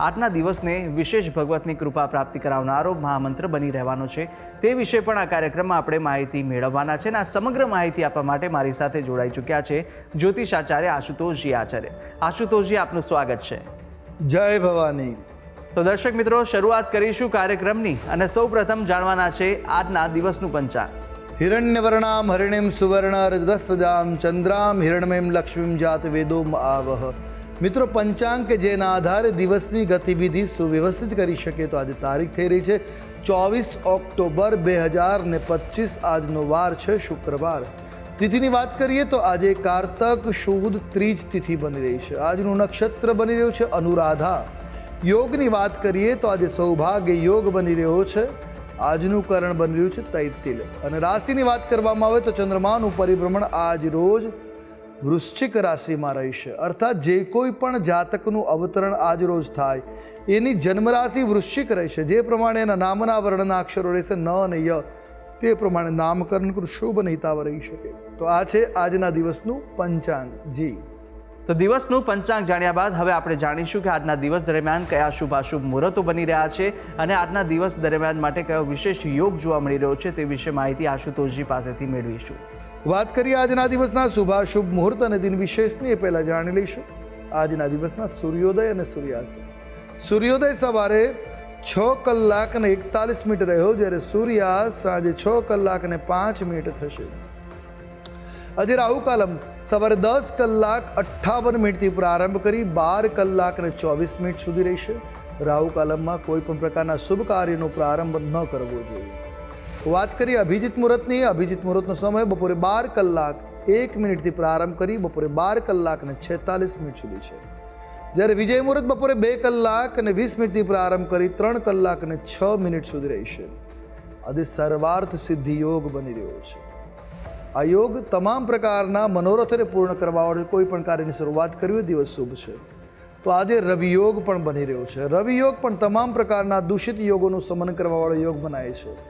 આજના દિવસને વિશેષ ભગવતની કૃપા પ્રાપ્તિ કરાવનારો મહામંત્ર બની રહેવાનો છે. તે વિશે પણ આ કાર્યક્રમમાં આપણે માહિતી મેળવવાના છે અને આ સમગ્ર માહિતી આપવા માટે મારી સાથે જોડાઈ ચૂક્યા છે જ્યોતિષ આચાર્ય આશુતોષજી આચાર્ય. આશુતોષજી આપનું સ્વાગત છે. જય ભવાની. તો દર્શક મિત્રો શરૂઆત કરીશું કાર્યક્રમની અને સૌ પ્રથમ જાણવાના છે આજના દિવસનું પંચાંગ. હિરણ્યવર્ણામ હરિણીમ સુવર્ણ રજદસ્રજામ ચંદ્રામ હિરણમયમ લક્ષ્મીમ જાત વેદોમ આવહ. મિત્રો, પંચાંગ કે જેના આધારે દિવસની ગતિવિધિ સુવ્યવસ્થિત કરી શકે તો આજે તારીખ થઈ રહી છે ચોવીસ ઓક્ટોબર બે હજાર ને પચીસ. આજનો વાર છે શુક્રવાર. તિથિની વાત કરીએ તો આજે કારતક શુદ્ધ ત્રીજ તિથિ બની રહી છે. આજનું નક્ષત્ર બની રહ્યું છે અનુરાધા. યોગની વાત કરીએ તો આજે સૌભાગ્ય યોગ બની રહ્યો છે. આજનું કરણ બની રહ્યું છે તૈતિલ. અને રાશિની વાત કરવામાં આવે તો ચંદ્રમાનું પરિભ્રમણ આજ રોજ વૃશ્ચિક રાશિમાં રહેશે. અર્થાત જે કોઈ પણ જાતકનું અવતરણ આજ રોજ થાય, એની જન્મરાશિ વૃશ્ચિક રહેશે. જે પ્રમાણે એના નામના વર્ણના અક્ષરો રહેશે, ન અને ય, તે પ્રમાણે નામકરણ શુભ અને રહી શકે. તો આ છે આજના દિવસનું પંચાંગ. જી. તો દિવસનું પંચાંગ જાણ્યા બાદ હવે આપણે જાણીશું કે આજના દિવસ દરમિયાન કયા શુભાશુભ મુહૂર્તો બની રહ્યા છે અને આજના દિવસ દરમિયાન માટે કયો વિશેષ યોગ જોવા મળી રહ્યો છે તે વિશે માહિતી આશુતોષજી પાસેથી મેળવીશું. વાત કરીએ આજના દિવસના શુભાશુભ મુહૂર્ત અને દિન વિશેષની, એ પહેલાં જાણી લઈશું. આજના દિવસના સૂર્યોદય અને સૂર્યાસ્ત. સૂર્યોદય સવારે છ કલાક અને એકતાલીસ મિનિટ રહ્યો, જ્યારે સૂર્યાસ્ત સાંજે છ કલાક ને પાંચ મિનિટ થશે. આજે રાહુ કાલમ સવારે દસ કલાક અઠ્ઠાવન મિનિટથી પ્રારંભ કરી બાર કલાક અને ચોવીસ મિનિટ સુધી રહેશે. રાહુ કાલમમાં કોઈ પણ પ્રકારના શુભ કાર્યનો પ્રારંભ ન કરવો જોઈએ. વાત કરીએ અભિજીત મુહૂર્તની. અભિજીત મુહૂર્તનો સમય બપોરે બાર કલાક એક મિનિટથી પ્રારંભ કરી બપોરે બાર કલાક અને છેતાલીસ મિનિટ સુધી છે. જ્યારે વિજય મુહૂર્ત બપોરે બે કલાક અને વીસ મિનિટથી પ્રારંભ કરી ત્રણ કલાક અને છ મિનિટ સુધી રહેશે આજે સર્વાર્થ સિદ્ધિ યોગ બની રહ્યો છે. આ યોગ તમામ પ્રકારના મનોરથને પૂર્ણ કરવા વાળે કોઈ પણ કાર્યની શરૂઆત કરવી દિવસ શુભ છે. તો આજે રવિ યોગ પણ બની રહ્યો છે. રવિયોગ પણ તમામ પ્રકારના દૂષિત યોગોનું સમન કરવાવાળો યોગ બનાવે છે.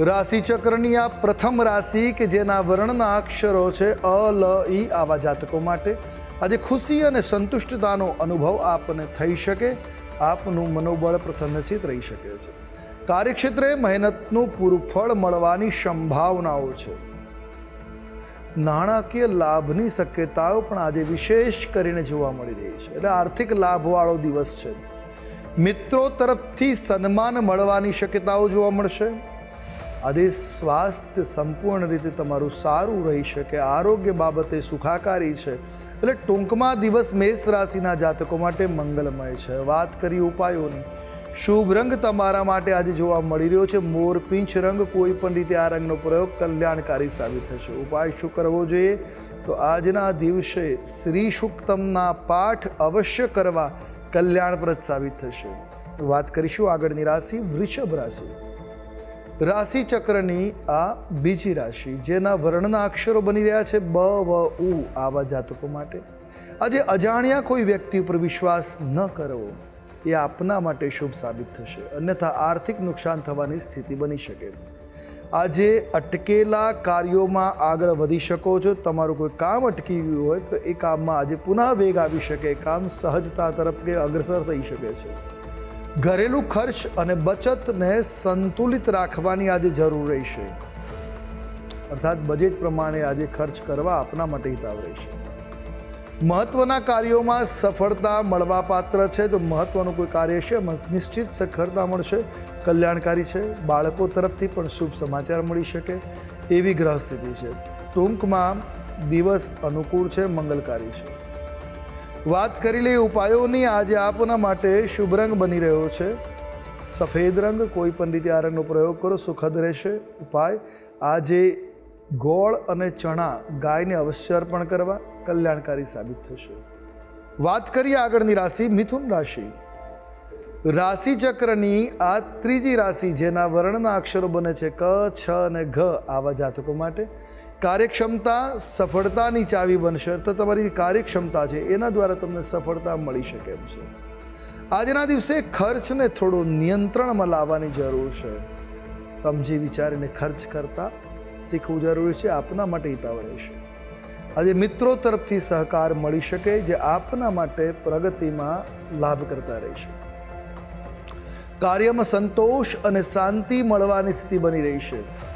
રાશિ ચક્રની આ પ્રથમ રાશિ કે જેના વર્ણના અક્ષરો છે અ, લ, ઈ આવા જાતકો માટે. આજે ખુશી અને સંતુષ્ટતાનો અનુભવ આપને થઈ શકે, આપનું મનોબળ પ્રસન્નચિત રહી શકે છે. કાર્યક્ષેત્રે મહેનતનું પૂરું ફળ મળવાની સંભાવનાઓ છે. નાણાકીય લાભની શક્યતાઓ પણ આજે વિશેષ કરીને જોવા મળી રહી છે. એટલે આર્થિક લાભવાળો દિવસ છે. મિત્રો તરફથી સન્માન મળવાની શક્યતાઓ જોવા મળશે. આજે સ્વાસ્થ્ય સંપૂર્ણ રીતે તમારું સારું રહી શકે, આરોગ્ય બાબતે સુખાકારી છે. એટલે ટૂંકમાં દિવસ મેષ રાશિના જાતકો માટે મંગલમય છે. વાત કરી ઉપાયોની. શુભ રંગ તમારા માટે આજે જોવા મળી રહ્યો છે. મોરપીંછ રંગ કોઈ પણ રીતે આ રંગનો પ્રયોગ કલ્યાણકારી સાબિત થશે. ઉપાય શું કરવો જોઈએ? તો આજના દિવસે શ્રી સુક્તમના પાઠ અવશ્ય કરવા કલ્યાણપ્રદ સાબિત થશે. વાત કરીશું આગળની રાશિ, વૃષભ રાશિ. રાશિ ચક્રની આ બીજી રાશિ, જેના વર્ણના અક્ષરો બની રહ્યા છે બ, વ, ઉ, આવા જાતકો માટે. આજે અજાણ્યા કોઈ વ્યક્તિ ઉપર વિશ્વાસ ન કરવો, એ આપના માટે શુભ સાબિત થશે. અન્યથા આર્થિક નુકસાન થવાની સ્થિતિ બની શકે. આજે અટકેલા કાર્યોમાં આગળ વધી શકો છો. તમારું કોઈ કામ અટકી ગયું હોય તો એ કામમાં આજે પુનઃ વેગ આવી શકે. કામ સહજતા તરફ કે અગ્રસર થઈ શકે છે. ઘરેલું ખર્ચ અને બચતને સંતુલિત રાખવાની આજે જરૂર રહેશે અર્થાત બજેટ પ્રમાણે આજે ખર્ચ કરવા આપના માટે હિતાવ રહેશે મહત્વના કાર્યોમાં સફળતા મળવા પાત્ર છે, તો મહત્વનું કોઈ કાર્ય છે? નિશ્ચિત સફળતા મળશે, કલ્યાણકારી છે, બાળકો તરફથી પણ શુભ સમાચાર મળી શકે એવી ગ્રહ સ્થિતિ છે. ટૂંકમાં દિવસ અનુકૂળ છે, મંગલકારી છે. વાત કરી લઈએ ઉપાયોની. આજે આપના માટે શુભ રંગ બની રહ્યો છે. સફેદ રંગ, કોઈ પણ રીતે આ રંગનો પ્રયોગ કરો, સુખદ રહેશે. ઉપાય, આજે ગોળ અને ચણા ગાયને અવશ્ય અર્પણ કરવા કલ્યાણકારી સાબિત થશે. વાત કરીએ આગળની રાશિ, મિથુન રાશિ. રાશિ ચક્રની આ ત્રીજી રાશિ, જેના વર્ણના અક્ષરો બને છે ક, છ અને ઘ, આવા જાતકો માટે. કાર્યક્ષમતા, સફળતાની ચાવી બનશે. તો તમારી કાર્યક્ષમતા છે, એના દ્વારા તમને સફળતા મળી શકે એમ છે. આજના દિવસે ખર્ચને થોડો નિયંત્રણમાં લાવવાની જરૂર છે. સમજી વિચારીને ખર્ચ કરતા શીખવું જરૂરી છે, આપના માટે હિતાવ રહેશે. આજે મિત્રો તરફથી સહકાર મળી શકે, જે આપના માટે પ્રગતિમાં લાભ કરતા રહેશે. કાર્યમાં સંતોષ અને શાંતિ મળવાની સ્થિતિ બની રહી છે.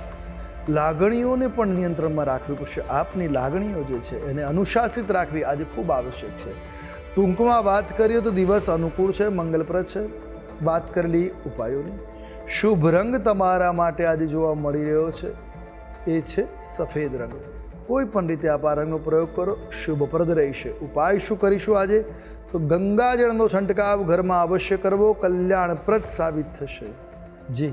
લાગણીઓને પણ નિયંત્રણમાં રાખવી પડશે. આપની લાગણીઓ જે છે એને અનુશાસિત રાખવી આજે ખૂબ આવશ્યક છે. ટૂંકમાં વાત કરીએ તો દિવસ અનુકૂળ છે, મંગલપ્રદ છે. વાત કરેલી ઉપાયોની. શુભ રંગ તમારા માટે આજે જોવા મળી રહ્યો છે. એ છે સફેદ રંગ. કોઈ પણ રીતે આપ આ રંગનો પ્રયોગ કરો. શુભપ્રદ રહેશે. ઉપાય શું કરીશું આજે? તો ગંગાજળનો છંટકાવ ઘરમાં અવશ્ય કરવો. કલ્યાણપ્રદ સાબિત થશે. જી.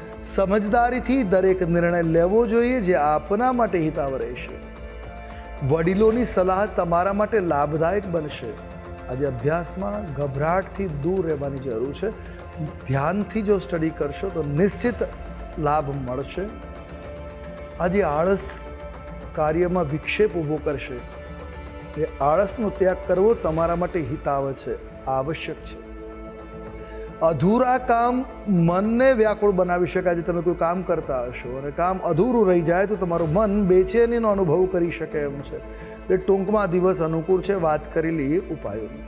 સમજદારીથી દરેક નિર્ણય લેવો જોઈએ જે આપના માટે હિતાવ રહેશે. વડીલોની સલાહ તમારા માટે લાભદાયક બનશે. આજે અભ્યાસમાં ગભરાટથી દૂર રહેવાની જરૂર છે. ધ્યાનથી જો સ્ટડી કરશો તો નિશ્ચિત લાભ મળશે. આજે આળસ કાર્યમાં વિક્ષેપ ઊભો કરશે. એ આળસનો ત્યાગ કરવો તમારા માટે હિતાવ છે, આવશ્યક છે. અધૂરા કામ મનને વ્યાકુળ બનાવી શકે આજે તમે કોઈ કામ કરતા હશો અને કામ અધૂરું રહી જાય તો તમારું મન બેચેનીનો અનુભવ કરી શકે એમ છે. એટલે ટૂંકમાં દિવસ અનુકૂળ છે, વાત કરી લઈએ ઉપાયોની.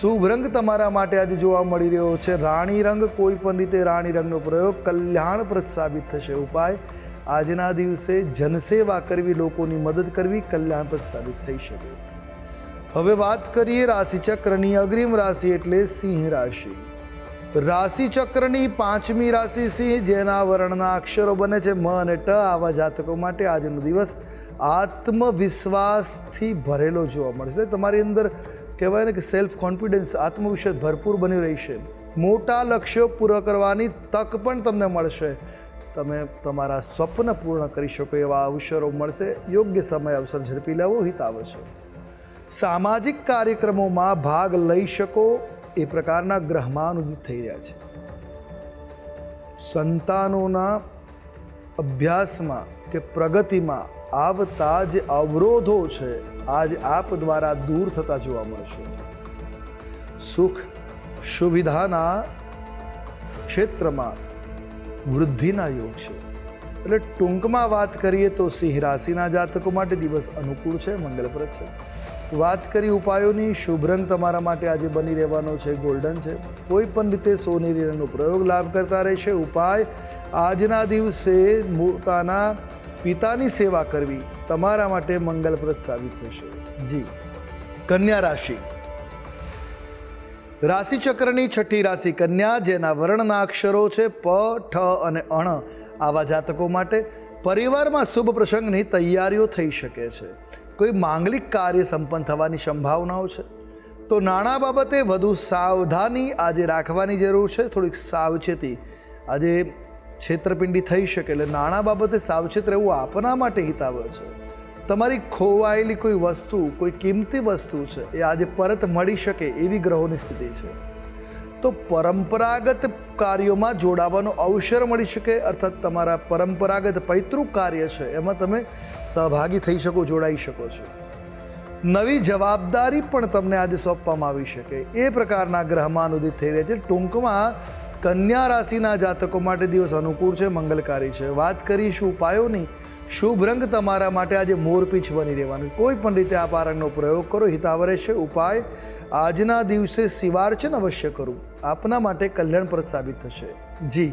શુભ રંગ તમારા માટે આજે જોવા મળી રહ્યો છે. રાણી રંગ કોઈ પણ રીતે રાણી રંગનો પ્રયોગ કલ્યાણપ્રદ સાબિત થશે. ઉપાય, આજના દિવસે જનસેવા કરવી, લોકોની મદદ કરવી કલ્યાણપ્રદ સાબિત થઈ શકે. હવે વાત કરીએ રાશિચક્રની. અગ્રિમ રાશિ એટલે સિંહ રાશિ. રાશિ ચક્રની પાંચમી રાશિ સિંહ, જેના વર્ણના અક્ષરો બને છે મ અને ટ. આવા જાતકો માટે આજનો દિવસ આત્મવિશ્વાસથી ભરેલો જોવા મળશે. તમારી અંદર કહેવાય ને કે સેલ્ફ કોન્ફિડન્સ આત્મવિશ્વાસ ભરપૂર બની રહેશે. મોટા લક્ષ્યો પૂરા કરવાની તક પણ તમને મળશે. તમે તમારા સ્વપ્ન પૂર્ણ કરી શકો એવા અવસરો મળશે. યોગ્ય સમય અવસર ઝડપી લેવો હિતાવ છે. સામાજિક કાર્યક્રમોમાં ભાગ લઈ શકો એ પ્રકારના ગ્રહમાં ઉદિત થઈ રહ્યા છે. સંતાનોના અભ્યાસમાં કે પ્રગતિમાં આવતા જે અવરોધો છે, આજ આપ દ્વારા દૂર થતા જોવા મળશે સુખ સુવિધાના ક્ષેત્રમાં વૃદ્ધિના યોગ છે. એટલે ટૂંકમાં વાત કરીએ તો સિંહ રાશિના જાતકો માટે દિવસ અનુકૂળ છે, મંગલપ્રદ છે. વાત કરી ઉપાયોની, શુભ રંગ તમારા માટે આજે બની રહેવાનો છે ગોલ્ડન છે. કોઈ પણ રીતે સોનેરી રંગનો પ્રયોગ લાભ કરતા રહેશે. ઉપાય, આજના દિવસે પોતાના પિતાની સેવા કરવી તમારા માટે મંગલપ્રદ સાબિત થશે. જી. કન્યા રાશિ. રાશિ ચક્રની છઠ્ઠી રાશિ કન્યા, જેના વર્ણના અક્ષરો છે પ, ઠ અને અણ આવા જાતકો માટે પરિવારમાં શુભ પ્રસંગની તૈયારીઓ થઈ શકે છે. કોઈ માંગલિક કાર્ય સંપન્ન થવાની સંભાવનાઓ છે? તો નાણાં બાબતે વધુ સાવધાની આજે રાખવાની જરૂર છે. થોડીક સાવચેતી. આજે છેતરપિંડી થઈ શકે એટલે નાણાં બાબતે સાવચેત રહેવું આપના માટે હિતાવહ છે. તમારી ખોવાયેલી કોઈ વસ્તુ, કોઈ કિંમતી વસ્તુ છે, એ આજે પરત મળી શકે એવી ગ્રહોની સ્થિતિ છે. તો પરંપરાગત કાર્યોમાં જોડાવાનો અવસર મળી શકે, અર્થાત તમારા પરંપરાગત પૈતૃક કાર્ય છે, એમાં તમે સહભાગી થઈ શકો, જોડાઈ શકો છો. નવી જવાબદારી પણ તમને આજે સોંપવામાં આવી શકે. એ પ્રકારના ગ્રહમાં ઉદિત થઈ રહ્યા છે. ટૂંકમાં, કન્યા રાશિના જાતકો માટે દિવસ અનુકૂળ છે, મંગલકારી છે. વાત કરીશું ઉપાયોની. શુભ રંગ તમારા માટે આજે મોરપીછ બની રહેવાનું. કોઈ પણ રીતે આ પારંગનો પ્રયોગ કરો હિતાવ રહેશે ઉપાય. આજના દિવસે શિવાર્ચન અવશ્ય કરું. આપના માટે કલ્યાણપ્રદ સાબિત થશે. જી.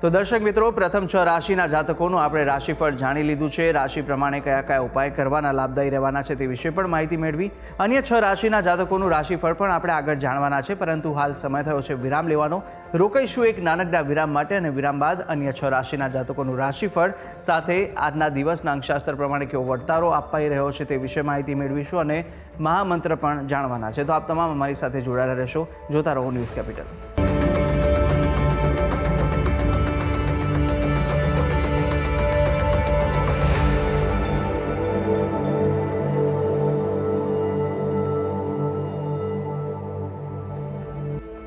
તો દર્શક મિત્રો, પ્રથમ છ રાશિના જાતકોનું આપણે રાશિફળ જાણી લીધું છે. રાશિ પ્રમાણે કયા કયા ઉપાય કરવાના, લાભદાયી રહેવાના છે તે વિશે પણ માહિતી મેળવી. અન્ય છ રાશિના જાતકોનું રાશિફળ પણ આપણે આગળ જાણવાના છે, પરંતુ હાલ સમય થયો છે વિરામ લેવાનો. રોકાઈશું એક નાનકડા વિરામ માટે અને વિરામ બાદ અન્ય છ રાશિના જાતકોનું રાશિફળ સાથે આજના દિવસના અંકશાસ્ત્ર પ્રમાણે કેવો વર્તારો અપાઈ રહ્યો છે તે વિશે માહિતી મેળવીશું અને મહામંત્ર પણ જાણવાના છે. તો આપ તમામ અમારી સાથે જોડાયેલા રહેશો. જોતા રહો ન્યૂઝ કેપિટલ.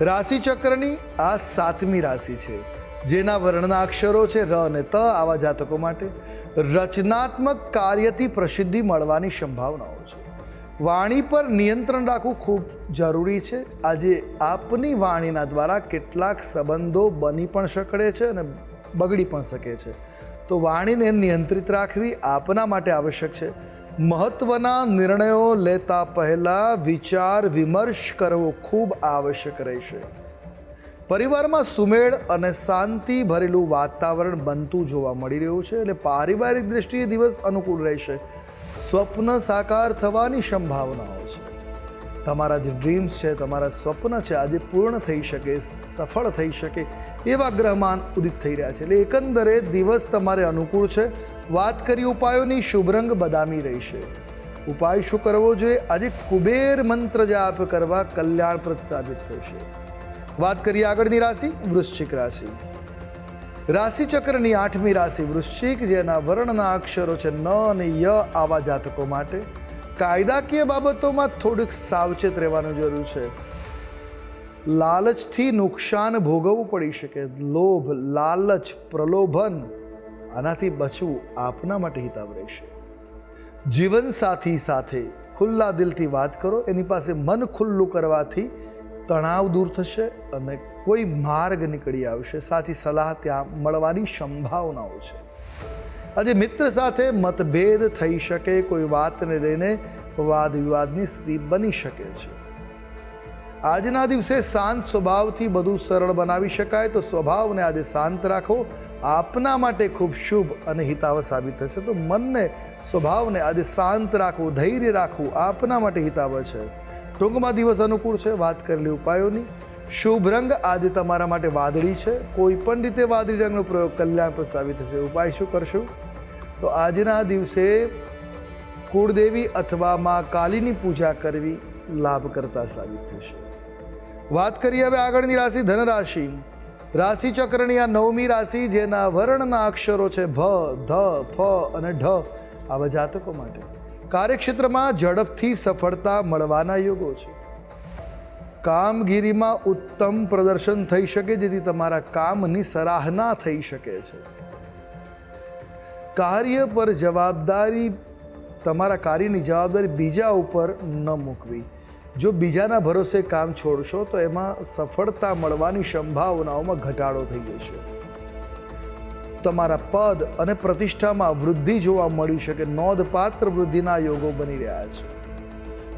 રાશિ ચક્રની આ સાતમી રાશિ છે, જેના વર્ણના અક્ષરો છે ર અને ત આવા જાતકો માટે રચનાત્મક કાર્યથી પ્રસિદ્ધિ મળવાની સંભાવનાઓ છે. વાણી પર નિયંત્રણ રાખવું ખૂબ જરૂરી છે. આજે આપની વાણીના દ્વારા કેટલાક સંબંધો બની પણ શકે છે અને બગડી પણ શકે છે. તો વાણીને નિયંત્રિત રાખવી આપના માટે આવશ્યક છે. મહત્વના નિર્ણયો લેતા પહેલાં વિચાર વિમર્શ કરવો ખૂબ આવશ્યક રહેશે. પરિવારમાં સુમેળ અને શાંતિ ભરેલું વાતાવરણ બનતું જોવા મળી રહ્યું છે એટલે પારિવારિક દ્રષ્ટિએ દિવસ અનુકૂળ રહેશે. સ્વપ્ન સાકાર થવાની સંભાવનાઓ છે. તમારા જે ડ્રીમ્સ છે, તમારા સ્વપ્ન છે, આજે પૂર્ણ થઈ શકે, સફળ થઈ શકે એવા ગ્રહમાન ઉદિત થઈ રહ્યા છે. એટલે એકંદરે દિવસ તમારે અનુકૂળ છે. વાત કરી ઉપાયોની શુભરંગ બદામી રહેશે. ઉપાય શું કરવો જોઈએ? આજે કુબેર મંત્ર જાપ કરવા કલ્યાણપ્રદ સાબિત થશે. વાત કરીએ આગળની રાશિ, વૃશ્ચિક રાશિ. રાશિચક્રની આઠમી રાશિ વૃશ્ચિક, જેના વર્ણના અક્ષરો છે ન અને ય આવા જાતકો માટે. કાયદાકીય બાબતોમાં થોડીક સાવચેત રહેવાનું જરૂર છે. લાલચથી નુકસાન ભોગવવું પડી શકે. લોભ, લાલચ, પ્રલોભન આનાથી બચવું આપના માટે હિતાવ રહેશે. જીવનસાથી સાથે ખુલ્લા દિલથી વાત કરો. એની પાસે મન ખુલ્લું કરવાથી તણાવ દૂર થશે અને કોઈ માર્ગ નીકળી આવશે. સાચી સલાહ ત્યાં મળવાની સંભાવનાઓ છે. આજે મિત્ર સાથે મતભેદ થઈ શકે, કોઈ વાતને લઈને વાદ વિવાદની સ્થિતિ બની શકે છે. આજના દિવસે શાંત સ્વભાવથી બધું સરળ બનાવી શકાય, તો સ્વભાવને આજે શાંત રાખો. આપના માટે ખૂબ શુભ અને હિતાવ સાબિત થશે. તો મનને, સ્વભાવને આજે શાંત રાખવું ધૈર્ય રાખવું આપના માટે હિતાવ છે. ટૂંકમાં દિવસ અનુકૂળ છે, વાત કરેલી ઉપાયોની. શુભ રંગ આજે તમારા માટે વાદળી છે. કોઈ પણ રીતે વાદળી રંગનો પ્રયોગ કલ્યાણપ્રદ સાબિત થશે. ઉપાય શું કરશું? તો આજના દિવસે કુળદેવી અથવા મા કાલીની પૂજા કરવી લાભકર્તા સાબિત થશે. વાત કરીએ હવે આગળની રાશિ ધન રાશિ રાશિ ચક્રની આ નવમી રાશિ જેના વર્ણના અક્ષરો છે ભ, ધ, ફ અને ઢ, આવા જાતકો માટે. કાર્યક્ષેત્રમાં ઝડપથી સફળતા મળવાના યોગો છે. કામગીરીમાં ઉત્તમ પ્રદર્શન થઈ શકે જેથી તમારા કામની સરાહના થઈ શકે છે. કાર્ય પર જવાબદારી, તમારા કાર્યની જવાબદારી બીજા ઉપર ન મૂકવી. જો બીજાના ભરોસે કામ છોડશો, તો એમાં સફળતા મળવાની સંભાવનાઓમાં ઘટાડો થઈ જશે. તમારા પદ અને પ્રતિષ્ઠામાં વૃદ્ધિ જોવા મળી શકે. નોંધપાત્ર વૃદ્ધિના યોગો બની રહ્યા છે.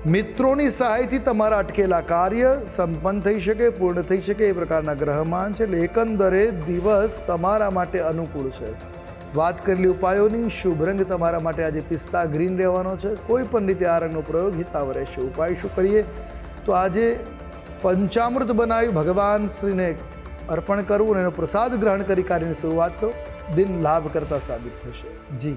મિત્રોની સહાયથી તમારા અટકેલા કાર્ય સંપન્ન થઈ શકે, પૂર્ણ થઈ શકે એ પ્રકારના ગ્રહમાન છે. એટલે એકંદરે દિવસ તમારા માટે અનુકૂળ છે. વાત કરેલી ઉપાયોની, શુભ રંગ તમારા માટે આજે પિસ્તા ગ્રીન રહેવાનો છે. કોઈ પણ રીતે આ રંગનો પ્રયોગ હિતાવ રહેશે ઉપાય શું કરીએ? તો આજે પંચામૃત બનાવી ભગવાન શ્રીને અર્પણ કરવું અને એનો પ્રસાદ ગ્રહણ કરી કાર્યની શરૂઆત કરો. દિન લાભ કરતા સાબિત થશે. જી.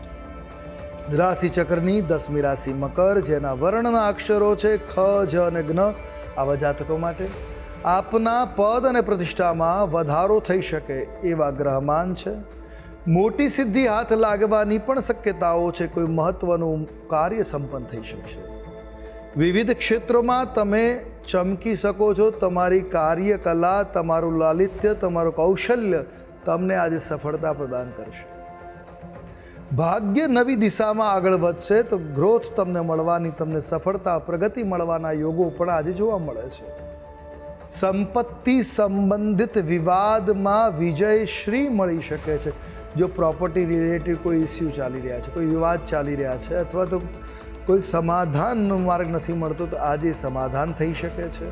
રાશિ ચક્રની દસમી રાશિ મકર, જેના વર્ણના અક્ષરો છે ખ, જ અને જ્ઞ આવા જાતકો માટે આપના પદ અને પ્રતિષ્ઠામાં વધારો થઈ શકે એવા ગ્રહમાન છે. મોટી સિદ્ધિ હાથ લાગવાની પણ શક્યતાઓ છે, કોઈ મહત્વનું કાર્ય સંપન્ન થઈ શકશે. વિવિધ ક્ષેત્રોમાં તમે ચમકી શકો છો, તમારી કાર્યકલા, તમારું લાલિત્ય, તમારું કૌશલ્ય તમને આજે સફળતા પ્રદાન કરશે. ભાગ્ય નવી દિશામાં આગળ વધશે તો ગ્રોથ તમને મળવાની, તમને સફળતા, પ્રગતિ મળવાના યોગો પણ આજે જોવા મળે છે. સંપત્તિ સંબંધિત વિવાદમાં વિજયશ્રી મળી શકે છે. જો પ્રોપર્ટી રિલેટેડ કોઈ ઇસ્યુ ચાલી રહ્યા છે, કોઈ વિવાદ ચાલી રહ્યા છે અથવા તો કોઈ સમાધાનનો માર્ગ નથી મળતો, તો આજે સમાધાન થઈ શકે છે.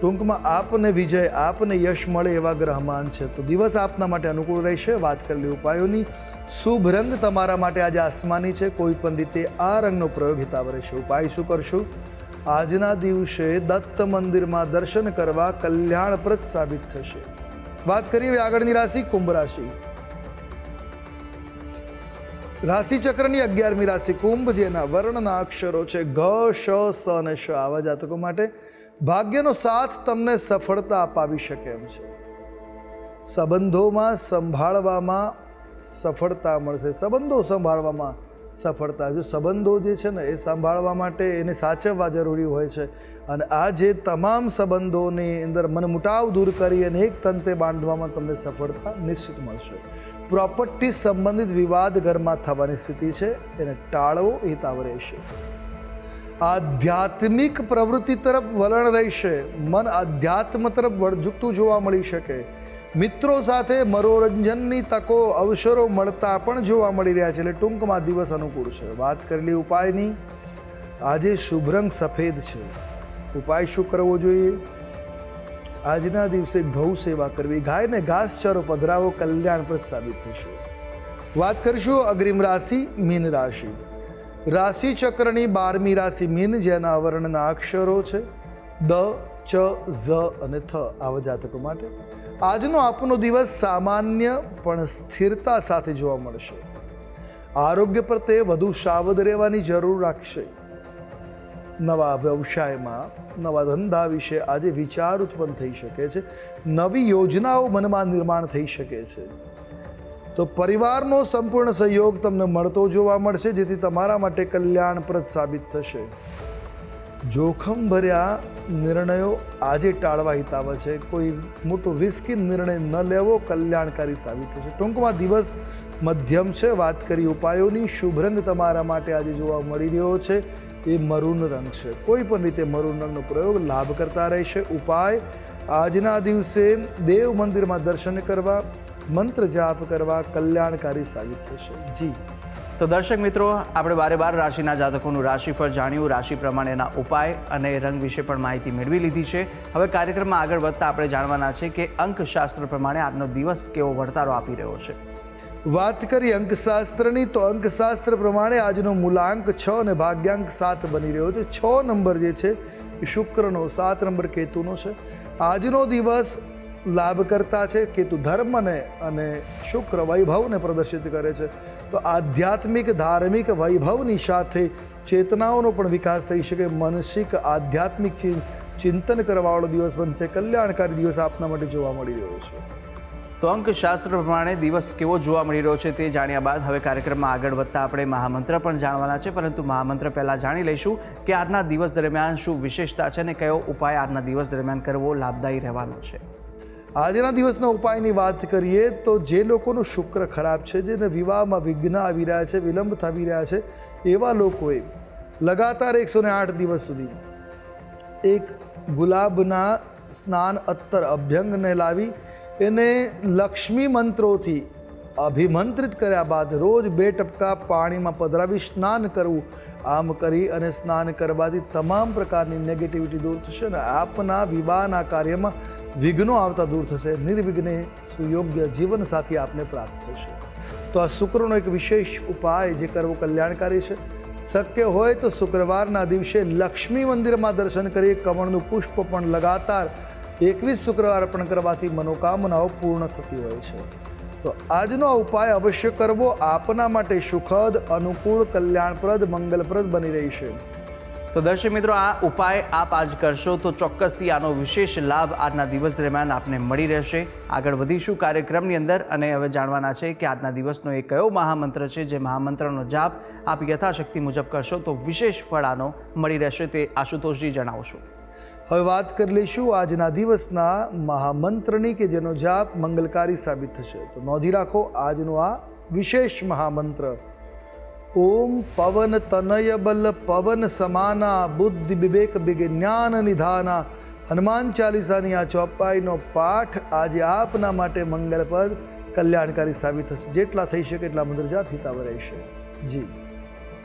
ટૂંકમાં આપને વિજય, આપને યશ મળે એવા ગ્રહમાન છે. તો દિવસ આપના માટે અનુકૂળ રહેશે. વાત કરેલી ઉપાયોની શુભ રંગ તમારા માટે આજે આસમાની છે. કોઈ પણ રીતે આ રંગનો પ્રયોગ હિતાવ રહેશે ઉપાય શું કરશું? આજના દિવસે દત્ત મંદિરમાં દર્શન કરવા કલ્યાણપ્રદ સાબિત થશે. વાત કરીએ આગળની રાશિ, કુંભ રાશિ. રાશિ ચક્રની અગિયારમી રાશિ, કુંભ, જેના વર્ણના અક્ષરો છે ઘ, શ, સ અને શ. આવા જાતકો માટે ભાગ્યનો સાથ તમને સફળતા અપાવી શકે એમ છે. સંબંધોમાં સંભાળવામાં સફળતા મળશે. સંબંધો સંભાળવામાં સફળતા. જો સંબંધો જે છે ને, એ સંભાળવા માટે એને સાચવવા જરૂરી હોય છે. અને આ જે તમામ સંબંધોની અંદર મનમુટાવ દૂર કરી અને એક તંતે બાંધવામાં તમને સફળતા નિશ્ચિત મળશે. પ્રોપર્ટી સંબંધિત વિવાદ ઘરમાં થવાની સ્થિતિ છે. એને ટાળવો હિતાવ રહેશે. આધ્યાત્મિક પ્રવૃત્તિ તરફ વલણ રહેશે. મન આધ્યાત્મ તરફ વળઝુકતું જોવા મળી શકે. મિત્રો સાથે મનોરંજનની તકો અવસરો મળતા પણ જોવા મળી રહ્યા છે. એટલે ટૂંકમાં દિવસ અનુકૂળ છે. વાત કરેલી ઉપાયની. આજે શુભ રંગ સફેદ છે. ઉપાય શું કરવો જોઈએ? આજના દિવસે ગૌ સેવા કરવી. ગાયને ઘાસચારો પધરાવો, કલ્યાણપ્રદ સાબિત થશે. વાત કરીશું અગ્રિમ રાશિ, મીન રાશિ. રાશિ ચક્રની બારમી રાશિ, મીન, જેના વર્ણના અક્ષરો છે. દ, ચ, ઝ અને થ આવા જાતકો માટે. આજનો આપનો દિવસ સામાન્ય પણ સ્થિરતા સાથે જોવા મળશે. આરોગ્ય પ્રત્યે વધુ સાવધ રહેવાની જરૂર રાખશે. નવા વ્યવસાયમાં, નવા ધંધા વિશે આજે વિચાર ઉત્પન્ન થઈ શકે છે. નવી યોજનાઓ મનમાં નિર્માણ થઈ શકે છે. તો પરિવારનો સંપૂર્ણ સહયોગ તમને મળતો જોવા મળશે, જેથી તમારા માટે કલ્યાણપ્રદ સાબિત થશે. જોખમ ભર્યા નિર્ણયો આજે ટાળવા હિતાવે છે. કોઈ મોટો રિસ્કી નિર્ણય ન લેવો કલ્યાણકારી સાબિત થશે. ટૂંકમાં દિવસ મધ્યમ છે. વાત કરી ઉપાયોની. શુભ રંગ તમારા માટે આજે જોવા મળી રહ્યો છે. એ મરૂન રંગ છે. કોઈ પણ રીતે મરૂન રંગનો પ્રયોગ લાભ કરતા રહેશે. ઉપાય, આજના દિવસે દેવ મંદિરમાં દર્શન કરવા, મંત્ર જાપ કરવા કલ્યાણકારી સાબિત થશે. જી. તો દર્શક મિત્રો, આપણે બારે બાર રાશિના જાતકોનું રાશિફળ જાણ્યું. રાશિ પ્રમાણેના ઉપાય અને રંગ વિશે પણ માહિતી મેળવી લીધી છે. હવે કાર્યક્રમમાં આગળ વધતા આપણે જાણવાના છે કે અંકશાસ્ત્ર પ્રમાણે આજનો દિવસ કેવો વર્તારો આપી રહ્યો છે. વાત કરી અંકશાસ્ત્રની, તો અંકશાસ્ત્ર પ્રમાણે આજનો મૂલાંક છ અને ભાગ્યાંક સાત બની રહ્યો છે. છ નંબર જે છે, એ શુક્રનો, સાત નંબર કેતુનો છે. આજનો દિવસ લાભકર્તા છે. કેતુ ધર્મને અને શુક્ર વૈભવને પ્રદર્શિત કરે છે. તો આધ્યાત્મિક, ધાર્મિક વૈભવની સાથે ચેતનાઓનો પણ વિકાસ થઈ શકે. માનસિક, આધ્યાત્મિક ચિંતન કરવાવાળો દિવસ બનશે. કલ્યાણકારી દિવસ આપના માટે જોવા મળી રહ્યો છે. તો અંકશાસ્ત્ર પ્રમાણે દિવસ કેવો જોવા મળી રહ્યો છે તે જાણ્યા બાદ હવે કાર્યક્રમમાં આગળ વધતા આપણે મહામંત્ર પણ જાણવાના છે. પરંતુ મહામંત્ર પહેલાં જાણી લઈશું કે આજના દિવસ દરમિયાન શું વિશેષતા છે અને કયો ઉપાય આજના દિવસ દરમિયાન કરવો લાભદાયી રહેવાનો છે. આજના દિવસના ઉપાયની વાત કરીએ તો જે લોકોનું શુક્ર ખરાબ છે, જેને વિવાહમાં વિઘ્ન આવી રહ્યા છે, વિલંબ થવી રહ્યા છે, એવા લોકોએ લગાતાર એકસો ને આઠ દિવસ સુધી એક ગુલાબના સ્નાન અત્તર અભ્યંગને લાવી એને લક્ષ્મી મંત્રોથી અભિમંત્રિત કર્યા બાદ રોજ બે ટપકા પાણીમાં પધરાવી સ્નાન કરવું, આમ કરી અને સ્નાન કરવાથી તમામ પ્રકારની નેગેટિવિટી દૂર થશે અને આપના વિવાહના કાર્યમાં વિઘ્નો આવતા દૂર થશે, નિર્વિઘ્ને સુયોગ્ય જીવન સાથી આપને પ્રાપ્ત થશે. તો આ શુક્રનો એક વિશેષ ઉપાય જે કરવો કલ્યાણકારી છે. શક્ય હોય તો શુક્રવારના દિવસે લક્ષ્મી મંદિરમાં દર્શન કરી કમળનું પુષ્પ પણ લગાતાર એકવીસ શુક્રવાર અર્પણ કરવાથી મનોકામનાઓ પૂર્ણ થતી હોય છે. તો આજનો આ ઉપાય અવશ્ય કરવો આપના માટે સુખદ, અનુકૂળ, કલ્યાણપ્રદ, મંગલપ્રદ બની રહી છે. તો દર્શક મિત્રો, આ ઉપાય આપ આજ કરશો તો ચોક્કસથી આનો વિશેષ લાભ આજના દિવસ દરમિયાન આપને મળી રહેશે. આગળ વધીશું કાર્યક્રમની અંદર અને હવે જાણવાના છે કે આજના દિવસનો એ કયો મહામંત્ર છે જે મહામંત્રનો જાપ આપ યથાશક્તિ મુજબ કરશો તો વિશેષ ફળ આનો મળી રહેશે તે આશુતોષજી જણાવશો. હવે વાત કરી લઈશું આજના દિવસના મહામંત્રની કે જેનો જાપ મંગલકારી સાબિત થશે. તો નોંધી રાખો, આજનો આ વિશેષ મહામંત્ર. ઓમ પવન તનય બલ પવન સમાના બુદ્ધિ વિવેક વિજ્ઞાન નિધાના હનુમાન ચાલીસાની આ ચોપાઈનો પાઠ આજે આપના માટે મંગળપદ કલ્યાણકારી સાબિત થશે. જેટલા થઈ શકે એટલા મંત્ર જાપ હિતાવ રહેશે. જી.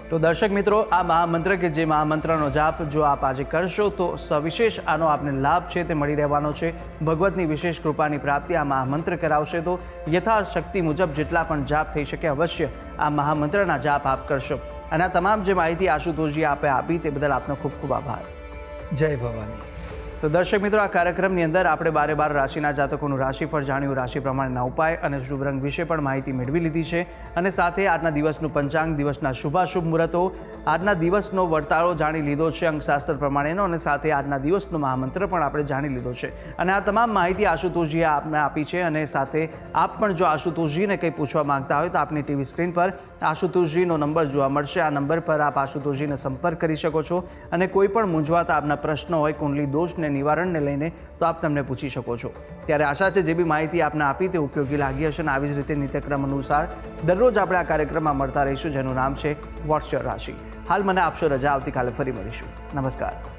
તો દર્શક મિત્રો, આ મહામંત્ર કે જે મહામંત્રનો જાપ જો આપ આજે કરશો, તો સવિશેષ આનો આપને લાભ છે તે મળી રહેવાનો છે. ભગવતની વિશેષ કૃપાની પ્રાપ્તિ આ મહામંત્ર કરાવશે. તો યથાશક્તિ મુજબ જેટલા પણ જાપ થઈ શકે અવશ્ય આ મહામંત્રના જાપ આપ કરશો. અને આ તમામ જે માહિતી આશુતોષજી આપે આપી તે બદલ આપનો ખૂબ ખૂબ આભાર. જય ભવાની. તો દર્શક મિત્રો, આ કાર્યક્રમની અંદર આપણે બારે બાર રાશિના જાતકોનું રાશિફળ જાણ્યું, રાશિ પ્રમાણેના ઉપાય અને શુભ રંગ વિશે પણ માહિતી મેળવી લીધી છે. અને સાથે આજના દિવસનું પંચાંગ, દિવસના શુભાશુભ મુહૂર્તો, આજના દિવસનો વર્તાળો જાણી લીધો છે અંકશાસ્ત્ર પ્રમાણેનો અને સાથે આજના દિવસનો મહામંત્ર પણ આપણે જાણી લીધો છે. અને આ તમામ માહિતી આશુતોષજીએ આપને આપી છે અને સાથે આપ પણ જો આશુતોષજીને કંઈ પૂછવા માંગતા હોય તો આપની ટીવી સ્ક્રીન પર આશુતોષજીનો નંબર જોવા મળશે. આ નંબર પર આપ આશુતોષજીને સંપર્ક કરી શકો છો અને કોઈ પણ મૂંઝવાતા આપના પ્રશ્નો હોય, કુંડલી દોષને નિવારણને લઈને તો આપ તમને પૂછી શકો છો. ત્યારે આશા છે જે બી માહિતી આપને આપી તે ઉપયોગી લાગી હશે અને આવી જ રીતે નિત્યક્રમ અનુસાર દરરોજ આપણે આ કાર્યક્રમમાં મળતા રહીશું, જેનું નામ છે વોટ્સ રાશિ. હાલ મને આપશો રજા, આવતીકાલે ફરી મળીશું. નમસ્કાર.